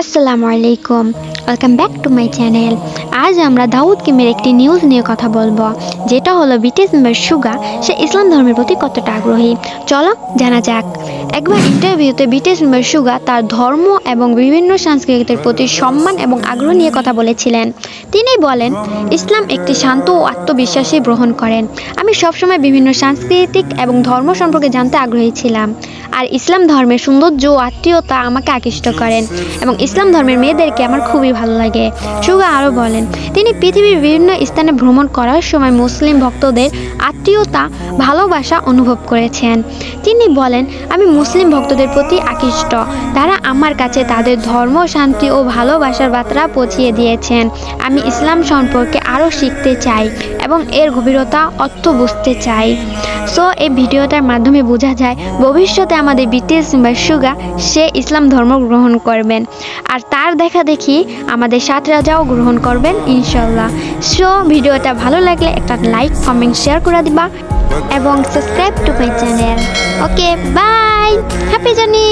আসসালামু আলাইকুম। Welcome back to my channel আজ আমরা দাউদ কিমের একটি নিউজ নিয়ে কথা বলব, যেটা হলো বিটিএস মেম্বার সুগা সে ইসলাম ধর্মের প্রতি কতটা আগ্রহী? চলো জানা যাক। একবার ইন্টারভিউতে বিটিএস মেম্বার সুগা তার ধর্ম এবং বিভিন্ন সংস্কৃতির প্রতি সম্মান এবং আগ্রহ নিয়ে কথা বলেছিলেন। তিনি বলেন, ইসলাম একটি শান্ত ও আত্মবিশ্বাসী গ্রহণ করেন। আমি সবসময় বিভিন্ন সাংস্কৃতিক এবং ধর্ম সম্পর্কে জানতে আগ্রহী ছিলাম। আর ইসলাম ধর্মের সৌন্দর্য ও আত্মীয়তা আমাকে আকৃষ্ট করেন এবং ইসলাম ধর্মের মেয়েদেরকে আমার খুবই ভালো লাগে। সুগা আরও বলেন, তিনি পৃথিবীর বিভিন্ন স্থানে ভ্রমণ করার সময় মুসলিম ভক্তদের আত্মীয়তা, ভালোবাসা অনুভব করেছেন। তিনি বলেন, আমি মুসলিম ভক্তদের প্রতি আকৃষ্ট। তারা আমার কাছে তাদের ধর্ম, শান্তি ও ভালোবাসার বার্তা পৌঁছিয়ে দিয়েছেন। আমি ইসলাম সম্পর্কে আরও শিখতে চাই এবং এর গভীরতা অর্থ বুঝতে চাই। সো এই ভিডিওটার মাধ্যমে বোঝা যায় ভবিষ্যতে আমাদের বিটিএস বা সুগা, সে ইসলাম ধর্ম গ্রহণ করবেন। আর তার দেখা দেখি আমাদের সাত রাজাও গ্রহণ করবেন ইনশাল্লাহ সো ভিডিওটা ভালো লাগলে একটা লাইক, কমেন্ট, শেয়ার করে দিবা এবং subscribe to my channel. Okay, bye! Happy journey!